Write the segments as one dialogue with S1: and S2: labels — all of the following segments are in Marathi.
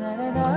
S1: na na na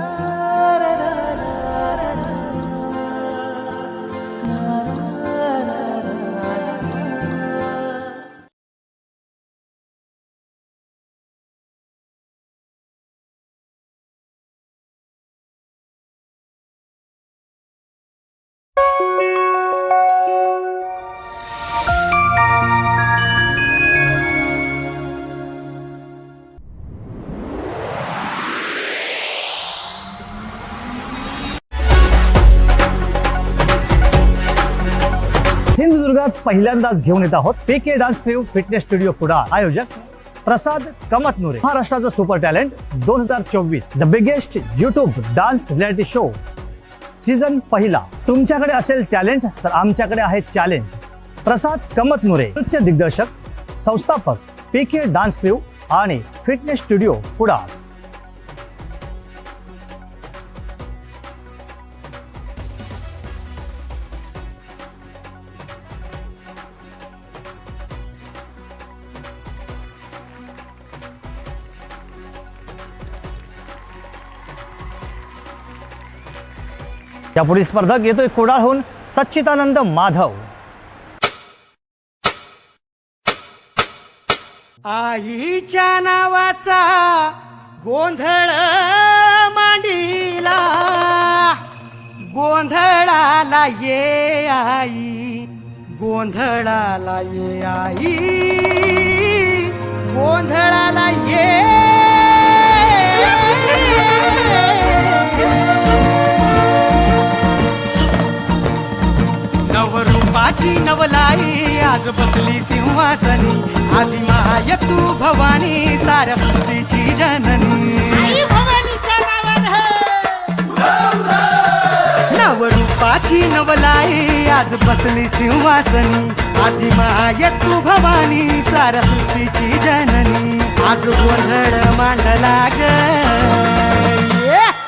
S1: सिंधुदुर्गात पहिल्यांदाच घेऊन येत आहोत P K dance crew fitness studio Kudal आयोजक प्रसाद कमतनुरे महाराष्ट्राचं सुपर टॅलेंट दोन हजार चोवीस. The biggest YouTube dance reality show season पहिला. तुमच्याकडे असेल टॅलेंट तर आमच्याकडे आहे चॅलेंज प्रसाद कमतनुरे नृत्य दिग्दर्शक संस्थापक पी के डान्स क्रिव आणि फिटनेस स्टुडिओ कुडाळ या पुढील स्पर्धक येतोय कुडाळहून सच्चिदानंद माधव.
S2: आईच्या नावाचा गोंधळ मांडीला. गोंधळाला ये आई गोंधळाला ये आई. गोंधळाला नवरूपाची नवलाई आज बसली सिंहासनी. आधी माय तू भवानी साऱ्या सृष्टीची जननी. नवरूपाची नवलाई आज बसली सिंहासनी. आधी माय तू भवानी साऱ्या सृष्टीची जननी. आज गोंधळ मांडला ग!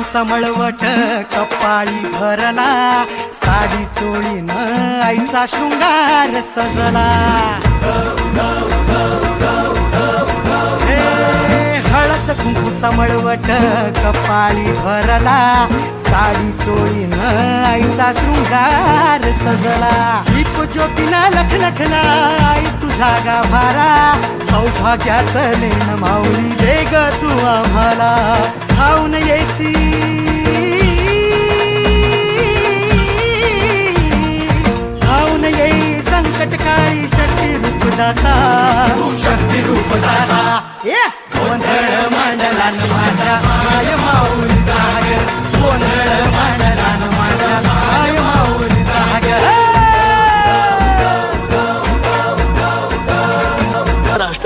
S2: हळद मळवट कपाळी भरला. साडी चोळीन आईचा शृंगार सजला. हे हळद कुंकूचा मळवट कपाळी भरला. साडी चोळीन आईचा शृंगार सजला. दीप ज्योतीना लख आई तुझा गाभारा सौभाग्याचं लेण माऊली दे ग तू आम्हाला. खाऊन येसी. खाऊन येई संकट काळी शक्ती रूप दाता शक्ती रूप दाता ये! गोंधळ मांडला न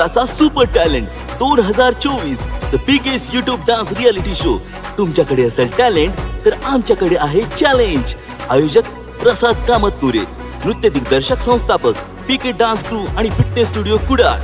S3: महाराष्ट्राचा सुपर टॅलेंट दोन हजार चोवीस the biggest YouTube dance reality show तुमच्याकडे असेल टॅलेंट तर आमच्याकडे आहे चॅलेंज आयोजक प्रसाद कामतपुरे नृत्य दिग्दर्शक संस्थापक पीके डान्स क्रू आणि फिटनेस स्टुडिओ कुडाळ.